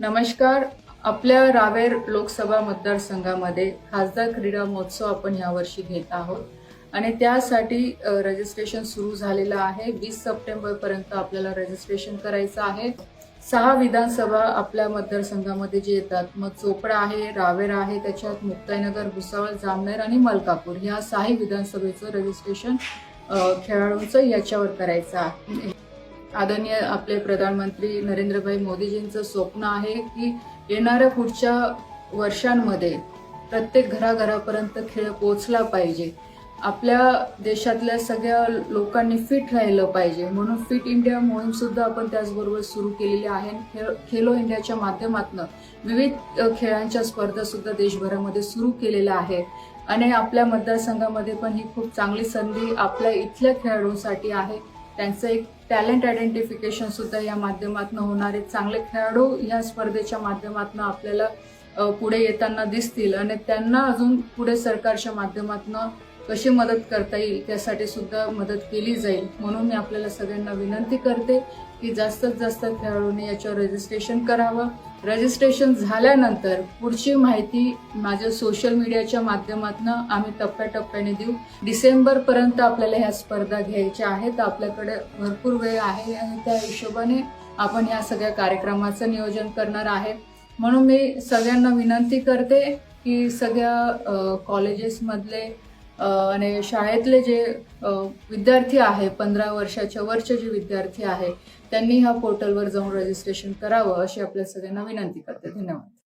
नमस्कार. आपल्या रावेर लोकसभा मतदारसंघामध्ये खासदार क्रीडा महोत्सव आपण यावर्षी घेत आहोत. आणि त्यासाठी रजिस्ट्रेशन सुरू झालेलं आहे. वीस सप्टेंबरपर्यंत आपल्याला रजिस्ट्रेशन करायचं आहे. सहा विधानसभा आपल्या मतदारसंघामध्ये जे येतात मग चोपडा आहे रावेर आहे त्याच्यात मुक्ताईनगर भुसावळ जामनेर आणि मलकापूर ह्या सहा विधानसभेचं रजिस्ट्रेशन खेळाडूंचं याच्यावर करायचं आहे. आदरणीय आपले प्रधानमंत्री नरेंद्रभाई मोदीजींचं स्वप्न आहे की येणाऱ्या पुढच्या वर्षांमध्ये प्रत्येक घराघरापर्यंत खेळ पोचला पाहिजे. आपल्या देशातल्या सगळ्या लोकांनी फिट राहिलं पाहिजे. म्हणून फिट इंडिया मोहीम सुद्धा आपण त्याचबरोबर सुरू केलेली आहे. खेळ खेलो इंडियाच्या माध्यमातून विविध खेळांच्या स्पर्धा सुद्धा देशभरामध्ये सुरू केलेल्या आहे आणि आपल्या मतदारसंघामध्ये पण ही खूप चांगली संधी आपल्या इथल्या खेळाडूंसाठी आहे. त्यांचं एक टॅलेंट आयडेंटिफिकेशन सुद्धा या माध्यमातून होणार आहे. चांगले खेळाडू या स्पर्धेच्या माध्यमातून आपल्याला पुढे येताना दिसतील आणि त्यांना अजून पुढे सरकारच्या माध्यमातून कशी मदत करता येईल त्यासाठी सुद्धा मदत केली जाईल. म्हणून मी आपल्याला सगळ्यांना विनंती करते की जास्तीत जास्त खेळाडूंनी याच्यावर रजिस्ट्रेशन करावं. रजिस्ट्रेशन झाल्यानंतर पुढची माहिती माझ्या सोशल मीडियाच्या माध्यमातून आम्ही टप्प्याटप्प्याने देऊ. डिसेंबर पर्यंत आपल्याला ह्या स्पर्धा घ्यायच्या आहेत. आपल्याकडे भरपूर वेळ आहे आणि त्या हिशोबाने आपण ह्या सगळ्या कार्यक्रमाचं नियोजन करणार आहे. म्हणून मी सगळ्यांना विनंती करते की सगळ्या कॉलेजेसमधले आणि शाळेतले जे विद्यार्थी आहे पंधरा वर्षाच्या वरचे जे विद्यार्थी आहे त्यांनी ह्या पोर्टलवर जाऊन रजिस्ट्रेशन करावं अशी आपल्या सगळ्यांना विनंती करते. धन्यवाद.